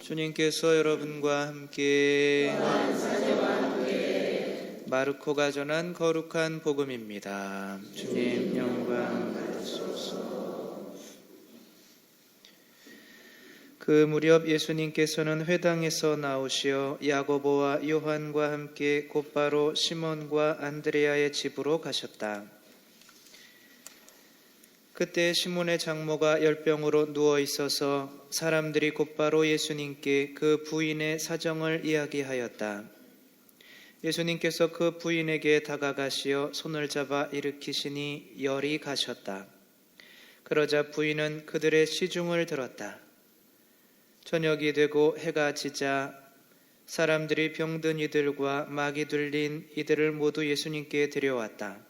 주님께서 여러분과 함께 마르코가 전한 거룩한 복음입니다. 주님 영광 받으소서. 그 무렵 예수님께서는 회당에서 나오시어 야고보와 요한과 함께 곧바로 시몬과 안드레아의 집으로 가셨다. 그때 시몬의 장모가 열병으로 누워 있어서 사람들이 곧바로 예수님께 그 부인의 사정을 이야기하였다. 예수님께서 그 부인에게 다가가시어 손을 잡아 일으키시니 열이 가셨다. 그러자 부인은 그들의 시중을 들었다. 저녁이 되고 해가 지자 사람들이 병든 이들과 막이 들린 이들을 모두 예수님께 데려왔다.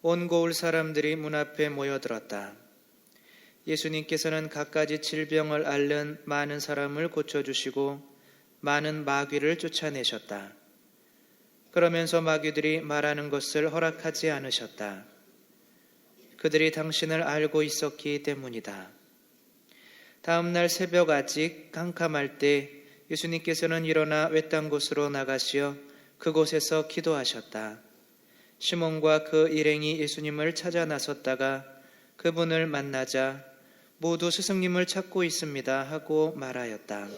온 고을 사람들이 문 앞에 모여들었다. 예수님께서는 갖가지 질병을 앓는 많은 사람을 고쳐주시고 많은 마귀를 쫓아내셨다. 그러면서 마귀들이 말하는 것을 허락하지 않으셨다. 그들이 당신을 알고 있었기 때문이다. 다음 날 새벽 아직 깜깜할 때 예수님께서는 일어나 외딴 곳으로 나가시어 그곳에서 기도하셨다. 시몬과 그 일행이 예수님을 찾아 나섰다가 그분을 만나자 모두 스승님을 찾고 있습니다 하고 말하였다.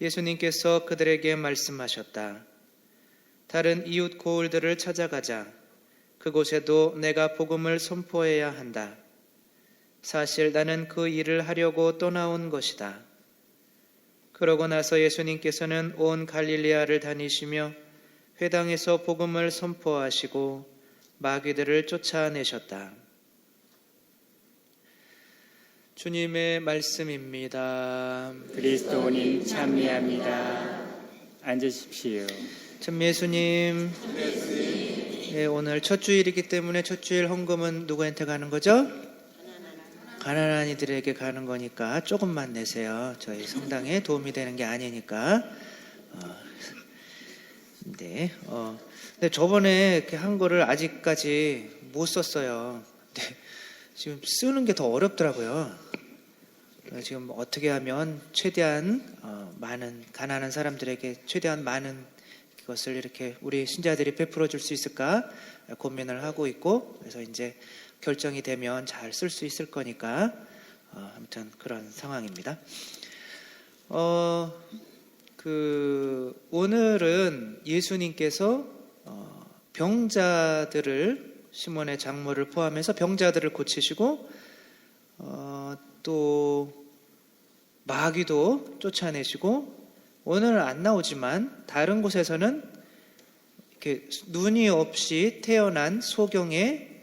예수님께서 그들에게 말씀하셨다. 다른 이웃 고을들을 찾아가자. 그곳에도 내가 복음을 선포해야 한다. 사실 나는 그 일을 하려고 떠나온 것이다. 그러고 나서 예수님께서는 온 갈릴리아를 다니시며 회당에서 복음을 선포하시고 마귀들을 쫓아내셨다. 주님의 말씀입니다. 그리스도님 참미합니다. 앉으십시오. 참 예수님, 예, 오늘 첫 주일이기 때문에 첫 주일 헌금은 누구한테 가는 거죠? 가난한 이들에게 가는 거니까 조금만 내세요. 저희 성당에 도움이 되는 게 아니니까. 어, 네, 어, 근데 저번에 이렇게 한 거를 아직까지 못 썼어요. 근데 지금 쓰는 게 더 어렵더라고요. 어, 지금 어떻게 하면 최대한 어, 많은 가난한 사람들에게 최대한 많은 것을 이렇게 우리 신자들이 베풀어 줄 수 있을까 고민을 하고 있고 그래서 이제 결정이 되면 잘 쓸 수 있을 거니까 어, 아무튼 그런 상황입니다. 어, 그 오늘은 예수님께서 어, 병자들을 시몬의 장모를 포함해서 병자들을 고치시고 어, 또 마귀도 쫓아내시고 오늘은 안 나오지만 다른 곳에서는 이렇게 눈이 없이 태어난 소경의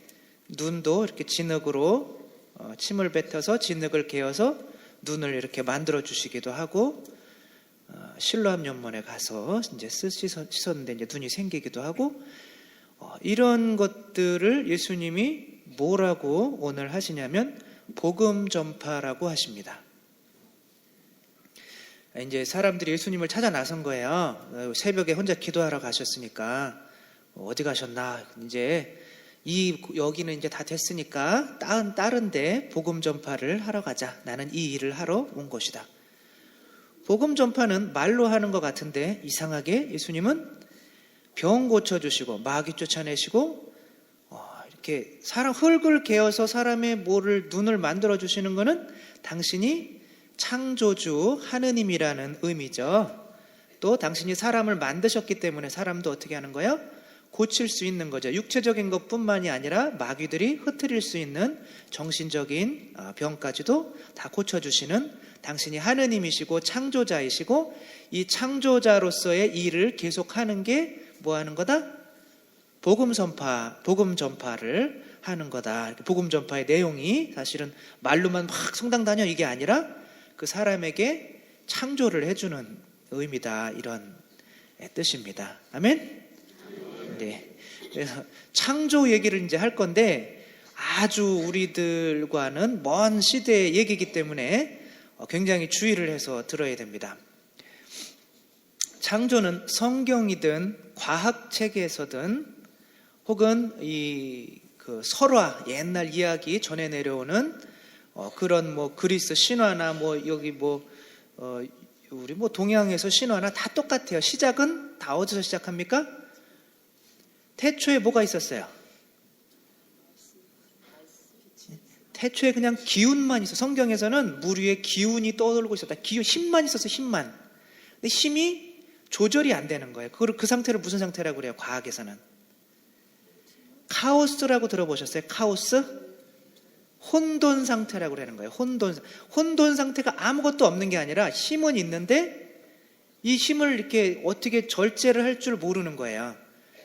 눈도 이렇게 진흙으로 어, 침을 뱉어서 진흙을 개어서 눈을 이렇게 만들어 주시기도 하고 어, 실로암 연못에 가서 이제 씻었, 씻었는데 이제 눈이 생기기도 하고 어, 이런 것들을 예수님이 뭐라고 오늘 하시냐면 복음 전파라고 하십니다. 이제 사람들이 예수님을 찾아 나선 거예요. 어, 새벽에 혼자 기도하러 가셨으니까 어디 가셨나? 이제 이 여기는 이제 다 됐으니까 다른 다른데 복음 전파를 하러 가자. 나는 이 일을 하러 온 것이다. 복음 전파는 말로 하는 것 같은데 이상하게 예수님은 병 고쳐 주시고 마귀 쫓아내시고 어, 이렇게 사람 흙을 개어서 사람의 뭐를 눈을 만들어 주시는 것은 당신이 창조주 하느님이라는 의미죠. 또 당신이 사람을 만드셨기 때문에 사람도 어떻게 하는 거예요? 고칠 수 있는 거죠. 육체적인 것뿐만이 아니라 마귀들이 흩트릴 수 있는 정신적인 어, 병까지도 다 고쳐주시는 당신이 하느님이시고 창조자이시고 이 창조자로서의 일을 계속하는 게 뭐 하는 거다? 복음 선파, 복음 전파를 하는 거다. 복음 전파의 내용이 사실은 말로만 막 성당 다녀 이게 아니라 그 사람에게 창조를 해주는 의미다. 이런 뜻입니다. 아멘? 네. 그래서 창조 얘기를 이제 할 건데 아주 우리들과는 먼 시대의 얘기이기 때문에 굉장히 주의를 해서 들어야 됩니다. 창조는 성경이든 과학 책에서든 혹은 이 그 설화 옛날 이야기 전해 내려오는 어, 그런 뭐 그리스 신화나 뭐 여기 뭐 어, 우리 뭐 동양에서 신화나 다 똑같아요. 시작은 다 어디서 시작합니까? 태초에 뭐가 있었어요? 태초에 그냥 기운만 있어. 성경에서는 물 위에 기운이 떠돌고 있었다. 기운, 힘만 있었어, 힘만. 근데 힘이 조절이 안 되는 거예요. 그, 그 상태를 무슨 상태라고 그래요? 과학에서는. 카오스라고 들어보셨어요? 카오스? 혼돈 상태라고 그러는 거예요. 혼돈. 혼돈 상태가 아무것도 없는 게 아니라 힘은 있는데 이 힘을 이렇게 어떻게 절제를 할 줄 모르는 거예요.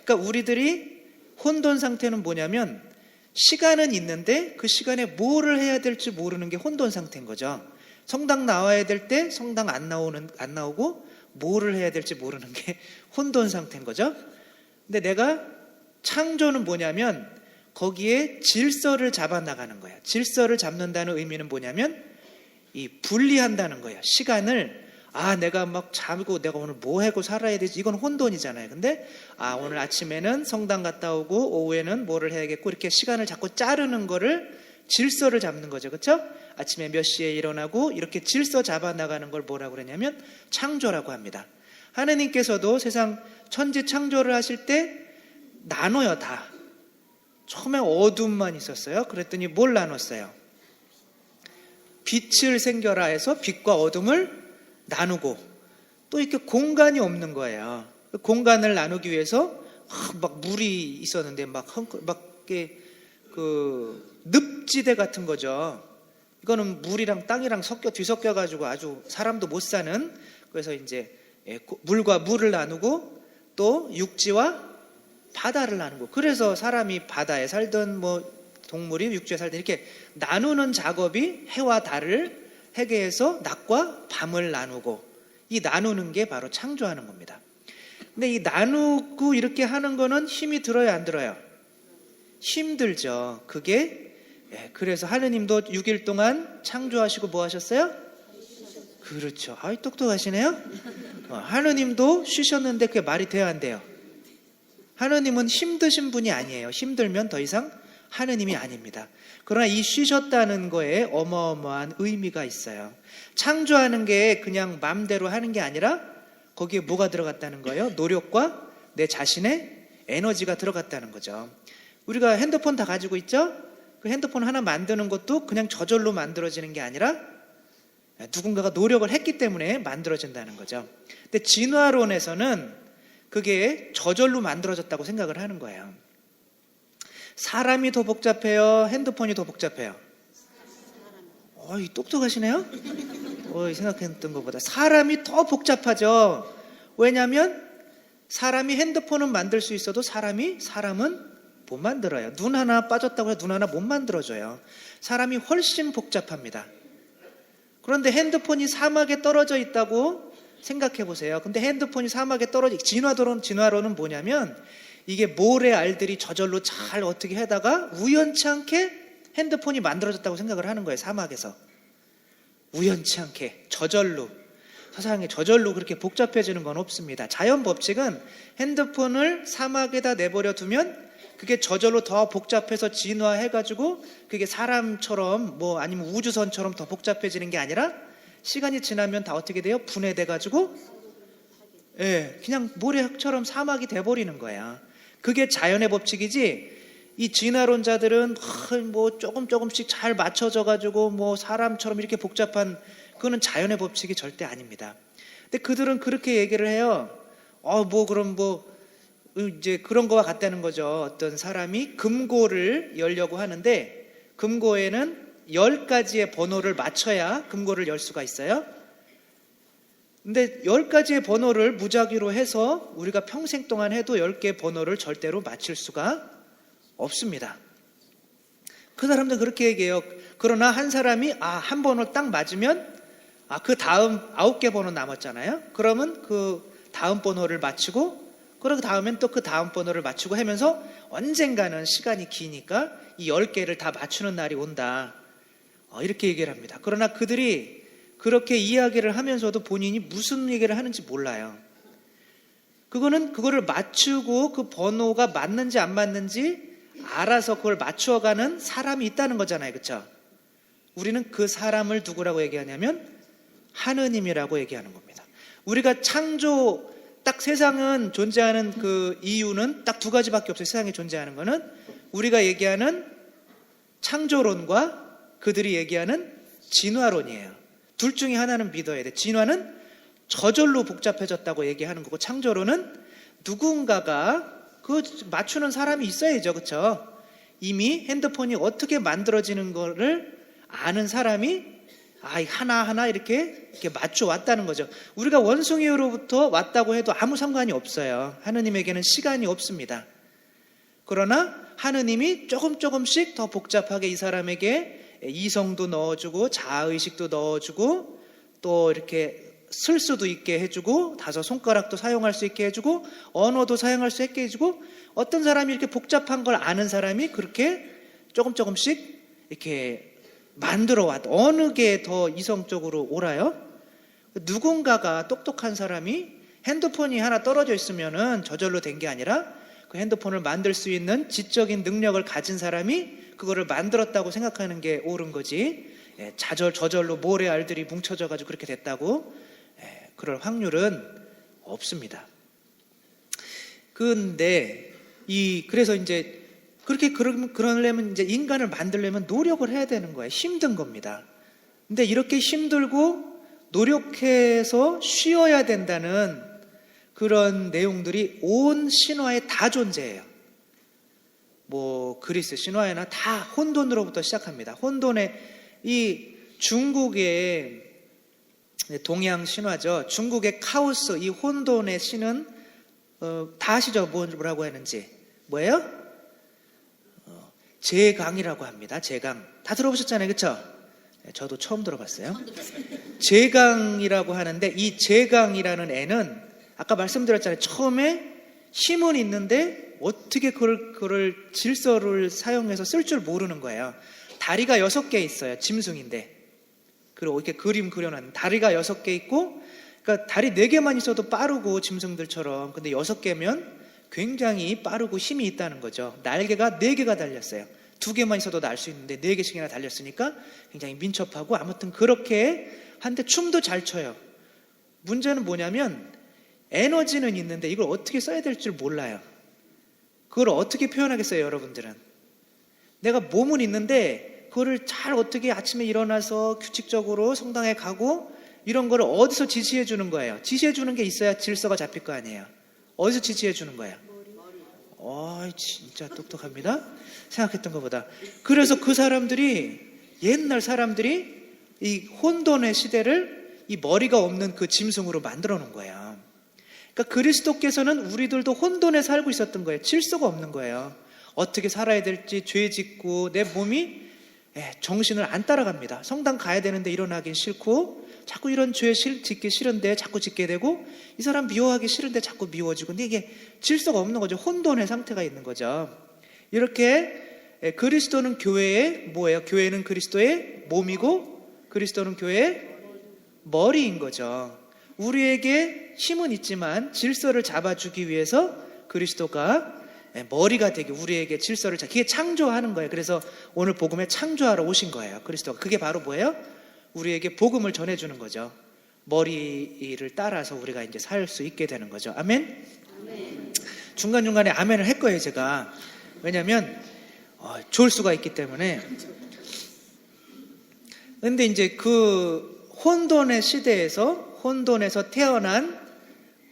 그러니까 우리들이 혼돈 상태는 뭐냐면 시간은 있는데 그 시간에 뭐를 해야 될지 모르는 게 혼돈 상태인 거죠. 성당 나와야 될 때 성당 안 나오는 안 나오고 뭐를 해야 될지 모르는 게 혼돈 상태인 거죠. 근데 내가 창조는 뭐냐면 거기에 질서를 잡아 나가는 거야. 질서를 잡는다는 의미는 뭐냐면 이 분리한다는 거예요. 시간을 아 내가 막 자고 내가 오늘 뭐 하고 살아야 되지 이건 혼돈이잖아요. 근데 아 오늘 아침에는 성당 갔다 오고 오후에는 뭐를 해야겠고 이렇게 시간을 자꾸 자르는 거를 질서를 잡는 거죠. 그렇죠? 아침에 몇 시에 일어나고 이렇게 질서 잡아 나가는 걸 뭐라고 그러냐면 창조라고 합니다. 하느님께서도 세상 천지 창조를 하실 때 나눠요 다. 처음에 어둠만 있었어요. 그랬더니 뭘 나눴어요? 빛을 생겨라 해서 빛과 어둠을 나누고 또 이렇게 공간이 없는 거예요. 그 공간을 나누기 위해서 막, 막 물이 있었는데 막, 헝클- 막 이렇게 그 늪지대 같은 거죠. 이거는 물이랑 땅이랑 섞여 뒤섞여 가지고 아주 사람도 못 사는 그래서 이제 예, 고- 물과 물을 나누고 또 육지와 바다를 나누고 그래서 사람이 바다에 살든 뭐 동물이 육지에 살든 이렇게 나누는 작업이 해와 달을 해계에서 낮과 밤을 나누고 이 나누는 게 바로 창조하는 겁니다. 근데 이 나누고 이렇게 하는 거는 힘이 들어요, 안 들어요? 힘들죠. 그게 예, 그래서 하느님도 6일 동안 창조하시고 뭐 하셨어요? 그렇죠. 아이 똑똑하시네요. 어, 하느님도 쉬셨는데 그게 말이 돼야 안 돼요. 하느님은 힘드신 분이 아니에요. 힘들면 더 이상 하느님이 아닙니다. 그러나 이 쉬셨다는 거에 어마어마한 의미가 있어요. 창조하는 게 그냥 마음대로 하는 게 아니라 거기에 뭐가 들어갔다는 거예요? 노력과 내 자신의 에너지가 들어갔다는 거죠. 우리가 핸드폰 다 가지고 있죠? 그 핸드폰 하나 만드는 것도 그냥 저절로 만들어지는 게 아니라 누군가가 노력을 했기 때문에 만들어진다는 거죠. 근데 진화론에서는 그게 저절로 만들어졌다고 생각을 하는 거예요. 사람이 더 복잡해요? 핸드폰이 더 복잡해요? 어이, 똑똑하시네요? 어이, 생각했던 것보다. 사람이 더 복잡하죠? 왜냐면 사람이 핸드폰은 만들 수 있어도 사람이, 사람은 못 만들어요. 눈 하나 빠졌다고 해서 눈 하나 못 만들어줘요. 사람이 훨씬 복잡합니다. 그런데 핸드폰이 사막에 떨어져 있다고 생각해 보세요. 근데 핸드폰이 사막에 떨어져 진화론은 진화론은 뭐냐면 이게 모래 알들이 저절로 잘 어떻게 하다가 우연치 않게 핸드폰이 만들어졌다고 생각을 하는 거예요. 사막에서 우연치 않게 저절로 세상에 저절로 그렇게 복잡해지는 건 없습니다. 자연 법칙은 핸드폰을 사막에다 내버려 두면 그게 저절로 더 복잡해서 진화해가지고 그게 사람처럼 뭐 아니면 우주선처럼 더 복잡해지는 게 아니라 시간이 지나면 다 어떻게 돼요? 분해돼가지고 예, 그냥 모래처럼 사막이 돼버리는 거야. 그게 자연의 법칙이지. 이 진화론자들은 하, 뭐 조금 조금씩 잘 맞춰져 가지고 뭐 사람처럼 이렇게 복잡한 그거는 자연의 법칙이 절대 아닙니다. 근데 그들은 그렇게 얘기를 해요. 어, 뭐 그럼 뭐 이제 그런 거와 같다는 거죠. 어떤 사람이 금고를 열려고 하는데 금고에는 열 가지의 번호를 맞춰야 금고를 열 수가 있어요. 근데 열 가지의 번호를 무작위로 해서 우리가 평생 동안 해도 열 개의 번호를 절대로 맞출 수가 없습니다. 그 사람들 그렇게 얘기해요. 그러나 한 사람이 아, 한 번호 딱 맞으면 아, 그 다음 아홉 개 번호 남았잖아요. 그러면 그 다음 번호를 맞추고 그러고 다음엔 또 그 다음 번호를 맞추고 하면서 언젠가는 시간이 기니까 이 열 개를 다 맞추는 날이 온다. 어, 이렇게 얘기를 합니다. 그러나 그들이 그렇게 이야기를 하면서도 본인이 무슨 얘기를 하는지 몰라요. 그거는 그거를 맞추고 그 번호가 맞는지 안 맞는지 알아서 그걸 맞추어가는 사람이 있다는 거잖아요. 그렇죠? 우리는 그 사람을 누구라고 얘기하냐면 하느님이라고 얘기하는 겁니다. 우리가 창조 딱 세상은 존재하는 그 이유는 딱 두 가지밖에 없어요. 세상에 존재하는 거는 우리가 얘기하는 창조론과 그들이 얘기하는 진화론이에요. 둘 중에 하나는 믿어야 돼. 진화는 저절로 복잡해졌다고 얘기하는 거고 창조론은 누군가가 그 맞추는 사람이 있어야죠. 그렇죠? 이미 핸드폰이 어떻게 만들어지는 거를 아는 사람이 아, 하나하나 이렇게, 이렇게 맞춰 왔다는 거죠. 우리가 원숭이로부터 왔다고 해도 아무 상관이 없어요. 하느님에게는 시간이 없습니다. 그러나 하느님이 조금 조금씩 더 복잡하게 이 사람에게 이성도 넣어주고 자아의식도 넣어주고 또 이렇게 쓸 수도 있게 해주고 다섯 손가락도 사용할 수 있게 해주고 언어도 사용할 수 있게 해주고 어떤 사람이 이렇게 복잡한 걸 아는 사람이 그렇게 조금 조금씩 이렇게 만들어 왔 어느 게 더 이성적으로 옳아요? 누군가가 똑똑한 사람이 핸드폰이 하나 떨어져 있으면은 저절로 된 게 아니라 그 핸드폰을 만들 수 있는 지적인 능력을 가진 사람이 그거를 만들었다고 생각하는 게 옳은 거지. 예, 자절 저절로 모래 알들이 뭉쳐져 가지고 그렇게 됐다고 예, 그럴 확률은 없습니다. 근데 이 그래서 이제 그렇게 그러, 그러려면 이제 인간을 만들려면 노력을 해야 되는 거예요. 힘든 겁니다. 근데 이렇게 힘들고 노력해서 쉬어야 된다는 그런 내용들이 온 신화에 다 존재해요. 뭐 그리스 신화에나 다 혼돈으로부터 시작합니다. 혼돈의 이 중국의 동양 신화죠. 중국의 카오스 이 혼돈의 신은 어, 다 아시죠? 뭐라고 하는지 뭐예요? 어, 제강이라고 합니다. 제강 다 들어보셨잖아요, 그렇죠? 저도 처음 들어봤어요. 제강이라고 하는데 이 제강이라는 애는 아까 말씀드렸잖아요. 처음에 힘은 있는데 어떻게 그걸, 그걸 질서를 사용해서 쓸 줄 모르는 거예요. 다리가 여섯 개 있어요. 짐승인데. 그리고 이렇게 그림 그려놨는 다리가 여섯 개 있고, 그러니까 다리 네 개만 있어도 빠르고 짐승들처럼. 근데 여섯 개면 굉장히 빠르고 힘이 있다는 거죠. 날개가 네 개가 달렸어요. 두 개만 있어도 날 수 있는데 네 개씩이나 달렸으니까 굉장히 민첩하고 아무튼 그렇게 한데 춤도 잘 춰요. 문제는 뭐냐면 에너지는 있는데 이걸 어떻게 써야 될 줄 몰라요. 그걸 어떻게 표현하겠어요, 여러분들은? 내가 몸은 있는데 그거를 잘 어떻게 아침에 일어나서 규칙적으로 성당에 가고 이런 거를 어디서 지시해 주는 거예요? 지시해 주는 게 있어야 질서가 잡힐 거 아니에요. 어디서 지시해 주는 거예요? 어, 진짜 똑똑합니다. 생각했던 것보다. 그래서 그 사람들이 옛날 사람들이 이 혼돈의 시대를 이 머리가 없는 그 짐승으로 만들어 놓은 거예요. 그러니까 그리스도께서는 우리들도 혼돈에 살고 있었던 거예요. 질서가 없는 거예요. 어떻게 살아야 될지 죄 짓고 내 몸이 예, 정신을 안 따라갑니다. 성당 가야 되는데 일어나긴 싫고 자꾸 이런 죄 실- 짓기 싫은데 자꾸 짓게 되고 이 사람 미워하기 싫은데 자꾸 미워지고 근데 이게 질서가 없는 거죠. 혼돈의 상태가 있는 거죠. 이렇게 예, 그리스도는 교회의 뭐예요? 교회는 그리스도의 몸이고 그리스도는 교회의 머리인 거죠. 우리에게 힘은 있지만 질서를 잡아주기 위해서 그리스도가 예, 머리가 되게 우리에게 질서를 잡. 그게 창조하는 거예요. 그래서 오늘 복음에 창조하러 오신 거예요. 그리스도가 그게 바로 뭐예요? 우리에게 복음을 전해주는 거죠. 머리를 따라서 우리가 이제 살 수 있게 되는 거죠. 아멘. 중간 중간에 아멘을 할 거예요. 제가 왜냐하면 어, 좋을 수가 있기 때문에. 근데 이제 그 혼돈의 시대에서 혼돈에서 태어난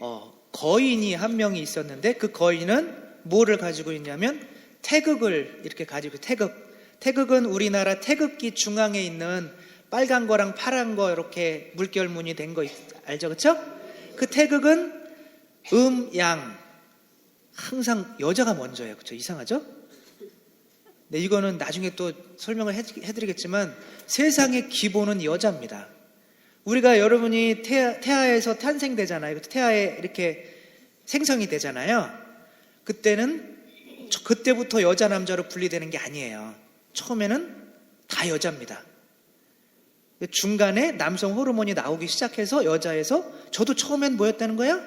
어, 거인이 한 명이 있었는데 그 거인은 뭐를 가지고 있냐면 태극을 이렇게 가지고 태극. 태극은 우리나라 태극기 중앙에 있는 빨간 거랑 파란 거 이렇게 물결 무늬 된 거 알죠, 그렇죠? 그 태극은 음, 양 항상 여자가 먼저예요, 그렇죠? 이상하죠? 네, 이거는 나중에 또 설명을 해- 해드리겠지만 세상의 기본은 여자입니다. 우리가 여러분이 태아, 태아 에서 탄생되잖아요. 태아에 이렇게 생성이 되잖아요. 그때는 저- 그때부터 여자 남자로 분리되는 게 아니에요. 처음에는 다 여자입니다. 중간에 남성 호르몬이 나오기 시작해서 여자에서 저도 처음엔 뭐였다는 거예요?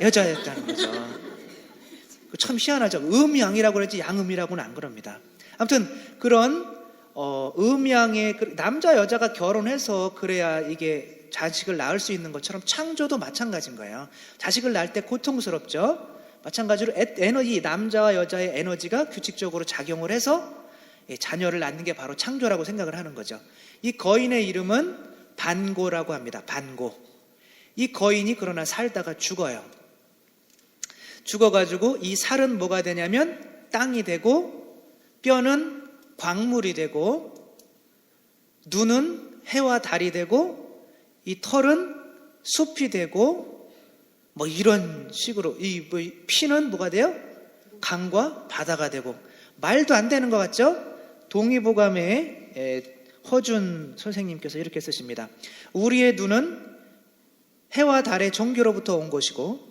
여자였다는 거죠. 그참 희한하죠. 음양이라고 그러지 양음이라고는 안 그럽니다. 아무튼 그런 어, 음양의 그- 남자 여자가 결혼해서 그래야 이게 자식을 낳을 수 있는 것처럼 창조도 마찬가지인 거예요. 자식을 낳을 때 고통스럽죠. 마찬가지로 에- 에너지 남자와 여자의 에너지가 규칙적으로 작용을 해서 예, 자녀를 낳는 게 바로 창조라고 생각을 하는 거죠. 이 거인의 이름은 반고라고 합니다. 반고. 이 거인이 그러나 살다가 죽어요. 죽어가지고 이 살은 뭐가 되냐면 땅이 되고 뼈는 광물이 되고 눈은 해와 달이 되고 이 털은 숲이 되고 뭐 이런 식으로 이뭐 피는 뭐가 돼요? 강과 바다가 되고 말도 안 되는 것 같죠? 동의보감에 에, 허준 선생님께서 이렇게 쓰십니다. 우리의 눈은 해와 달의 종교로부터 온 것이고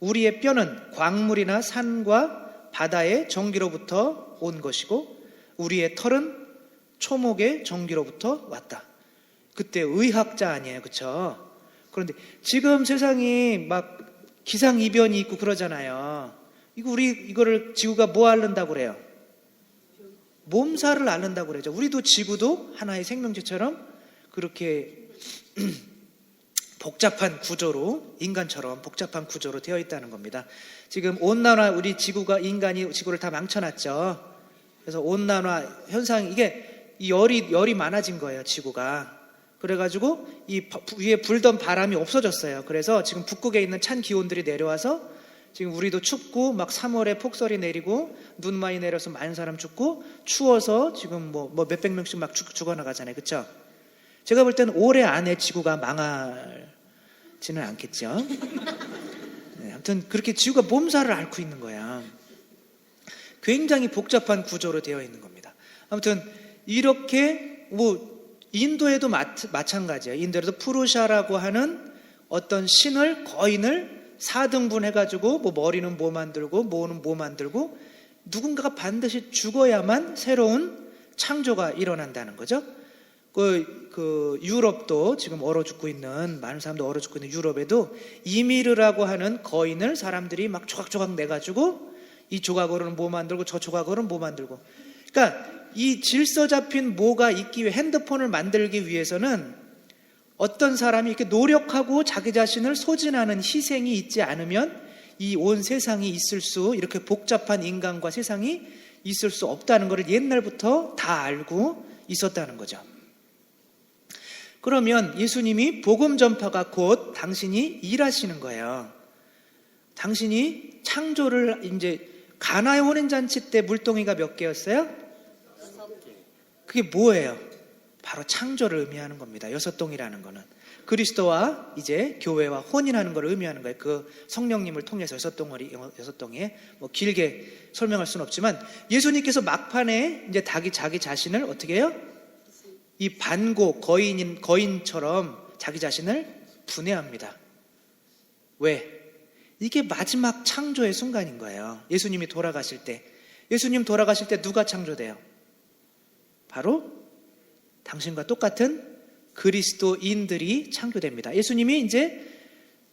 우리의 뼈는 광물이나 산과 바다의 전기로부터 온 것이고 우리의 털은 초목의 전기로부터 왔다. 그때 의학자 아니에요, 그렇죠? 그런데 지금 세상이 막 기상 이변이 있고 그러잖아요. 이거 우리 이거를 지구가 뭐 앓는다고 그래요? 몸살을 앓는다고 그러죠. 우리도 지구도 하나의 생명체처럼 그렇게 복잡한 구조로 인간처럼 복잡한 구조로 되어 있다는 겁니다. 지금 온난화 우리 지구가 인간이 지구를 다 망쳐놨죠. 그래서 온난화 현상 이게 이 열이 열이 많아진 거예요. 지구가 그래가지고 이 바- 위에 불던 바람이 없어졌어요. 그래서 지금 북극에 있는 찬 기온들이 내려와서 지금 우리도 춥고 막 3월에 폭설이 내리고 눈 많이 내려서 많은 사람 죽고 추워서 지금 뭐, 뭐 몇백 명씩 막 죽, 죽어나가잖아요. 그쵸? 제가 볼 때는 올해 안에 지구가 망하지는 않겠죠. 네, 아무튼 그렇게 지구가 몸살을 앓고 있는 거야. 굉장히 복잡한 구조로 되어 있는 겁니다. 아무튼 이렇게 뭐 인도에도 마, 마찬가지예요. 인도에도 푸르샤라고 하는 어떤 신을 거인을 4등분 해가지고 뭐 머리는 뭐 만들고 뭐는 뭐 만들고 누군가가 반드시 죽어야만 새로운 창조가 일어난다는 거죠. 그, 그 유럽도 지금 얼어 죽고 있는 많은 사람도 얼어 죽고 있는 유럽에도 이미르라고 하는 거인을 사람들이 막 조각조각 내가지고 이 조각으로는 뭐 만들고 저 조각으로는 뭐 만들고 그러니까 이 질서 잡힌 뭐가 있기 위해 핸드폰을 만들기 위해서는 어떤 사람이 이렇게 노력하고 자기 자신을 소진하는 희생이 있지 않으면 이 온 세상이 있을 수 이렇게 복잡한 인간과 세상이 있을 수 없다는 것을 옛날부터 다 알고 있었다는 거죠. 그러면 예수님이 복음 전파가 곧 당신이 일하시는 거예요. 당신이 창조를 이제 가나의 혼인 잔치 때 물동이가 몇 개였어요? 그게 뭐예요? 바로 창조를 의미하는 겁니다. 여섯 동이라는 거는 그리스도와 이제 교회와 혼인하는 걸 의미하는 거예요. 그 성령님을 통해서 여섯 동어리 여섯 동에 뭐 길게 설명할 수는 없지만 예수님께서 막판에 이제 자기 자기 자신을 어떻게 해요? 이 반고 거인인 거인처럼 자기 자신을 분해합니다. 왜? 이게 마지막 창조의 순간인 거예요. 예수님이 돌아가실 때. 예수님 돌아가실 때 누가 창조돼요? 바로 당신과 똑같은 그리스도인들이 창조됩니다. 예수님이 이제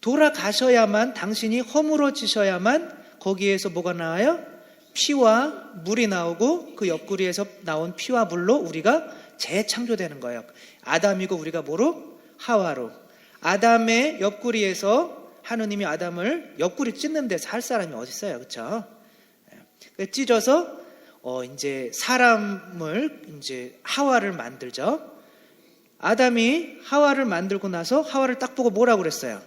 돌아가셔야만 당신이 허물어지셔야만 거기에서 뭐가 나와요? 피와 물이 나오고 그 옆구리에서 나온 피와 물로 우리가 재창조되는 거예요. 아담이고 우리가 뭐로? 하와로. 아담의 옆구리에서 하느님이 아담을 옆구리 찢는데 살 사람이 어디 있어요, 그렇죠? 찢어서 어 이제 사람을 이제 하와를 만들죠. 아담이 하와를 만들고 나서 하와를 딱 보고 뭐라고 그랬어요?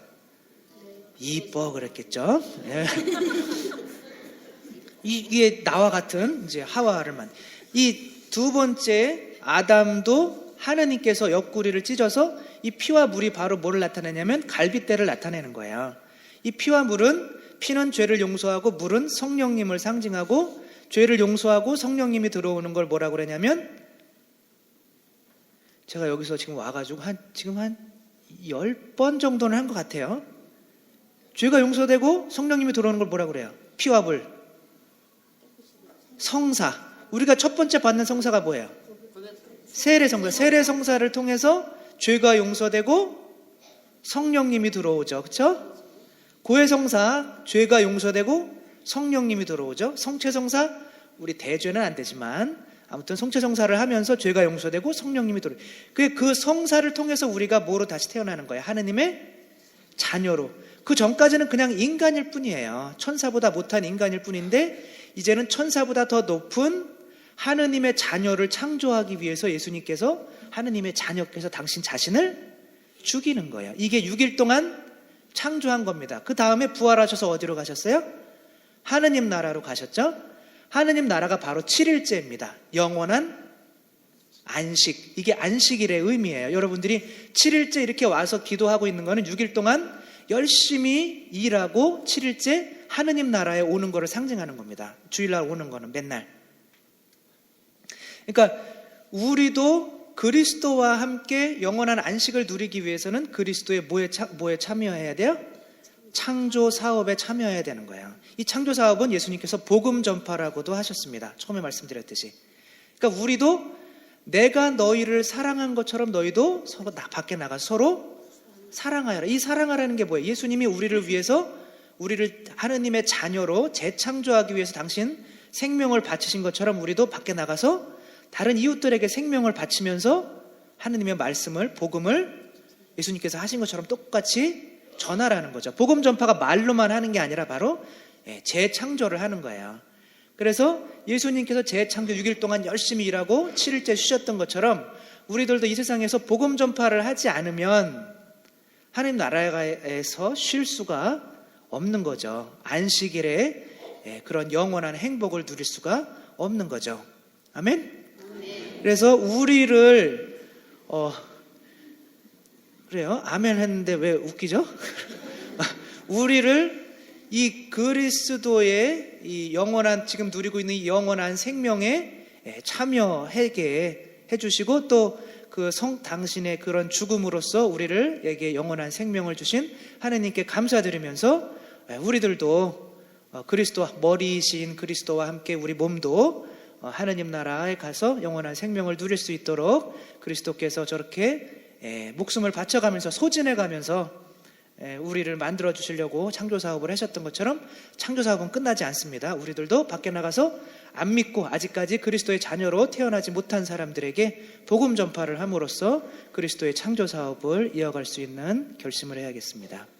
이뻐 그랬겠죠. 예. 이게 나와 같은 이제 하와를 만. 이 두 번째 아담도 하느님께서 옆구리를 찢어서 이 피와 물이 바로 뭐를 나타내냐면 갈빗대를 나타내는 거예요. 이 피와 물은 피는 죄를 용서하고 물은 성령님을 상징하고 죄를 용서하고 성령님이 들어오는 걸 뭐라고 그러냐면 제가 여기서 지금 와가지고 한 지금 한 열 번 정도는 한 것 같아요. 죄가 용서되고 성령님이 들어오는 걸 뭐라고 그래요? 피와 물. 성사. 우리가 첫 번째 받는 성사가 뭐예요? 세례 성사. 세례 성사를 통해서 죄가 용서되고 성령님이 들어오죠. 그렇죠? 고해 성사 죄가 용서되고 성령님이 들어오죠. 성체 성사 우리 대죄는 안 되지만 아무튼 성체 성사를 하면서 죄가 용서되고 성령님이 들어. 그, 그 성사를 통해서 우리가 뭐로 다시 태어나는 거예요? 하느님의 자녀로. 그 전까지는 그냥 인간일 뿐이에요. 천사보다 못한 인간일 뿐인데 이제는 천사보다 더 높은 하느님의 자녀를 창조하기 위해서 예수님께서 하느님의 자녀께서 당신 자신을 죽이는 거예요. 이게 6일 동안 창조한 겁니다. 그 다음에 부활하셔서 어디로 가셨어요? 하느님 나라로 가셨죠? 하느님 나라가 바로 7일째입니다. 영원한 안식. 이게 안식일의 의미예요. 여러분들이 7일째 이렇게 와서 기도하고 있는 거는 6일 동안 열심히 일하고 7일째 하느님 나라에 오는 거를 상징하는 겁니다. 주일날 오는 거는 맨날. 그러니까 우리도 그리스도와 함께 영원한 안식을 누리기 위해서는 그리스도의 뭐에, 차, 뭐에 참여해야 돼요? 창조 사업에 참여해야 되는 거예요. 이 창조 사업은 예수님께서 복음 전파라고도 하셨습니다. 처음에 말씀드렸듯이. 그러니까 우리도 내가 너희를 사랑한 것처럼 너희도 서로 나 밖에 나가 서로 사랑하여라. 이 사랑하라는 게 뭐예요? 예수님이 우리를 위해서 우리를 하느님의 자녀로 재창조하기 위해서 당신 생명을 바치신 것처럼 우리도 밖에 나가서 다른 이웃들에게 생명을 바치면서 하느님의 말씀을 복음을 예수님께서 하신 것처럼 똑같이 전하라는 거죠. 복음 전파가 말로만 하는 게 아니라 바로 예, 재창조를 하는 거예요. 그래서 예수님께서 재창조 6일 동안 열심히 일하고 7일째 쉬셨던 것처럼 우리들도 이 세상에서 복음 전파를 하지 않으면 하나님 나라에서 쉴 수가 없는 거죠. 안식일에 예, 그런 영원한 행복을 누릴 수가 없는 거죠. 아멘? 그래서 우리를 어 그래요? 아멘 했는데 왜 웃기죠? 우리를 이 그리스도의 이 영원한 지금 누리고 있는 이 영원한 생명에 예, 참여하게 해주시고 또 그 성 당신의 그런 죽음으로써 우리를 에게 영원한 생명을 주신 하느님께 감사드리면서 예, 우리들도 어, 그리스도 머리이신 그리스도와 함께 우리 몸도 어, 하느님 나라에 가서 영원한 생명을 누릴 수 있도록 그리스도께서 저렇게 예, 목숨을 바쳐가면서 소진해 가면서 예, 우리를 만들어 주시려고 창조 사업을 하셨던 것처럼 창조 사업은 끝나지 않습니다. 우리들도 밖에 나가서 안 믿고 아직까지 그리스도의 자녀로 태어나지 못한 사람들에게 복음 전파를 함으로써 그리스도의 창조 사업을 이어갈 수 있는 결심을 해야겠습니다.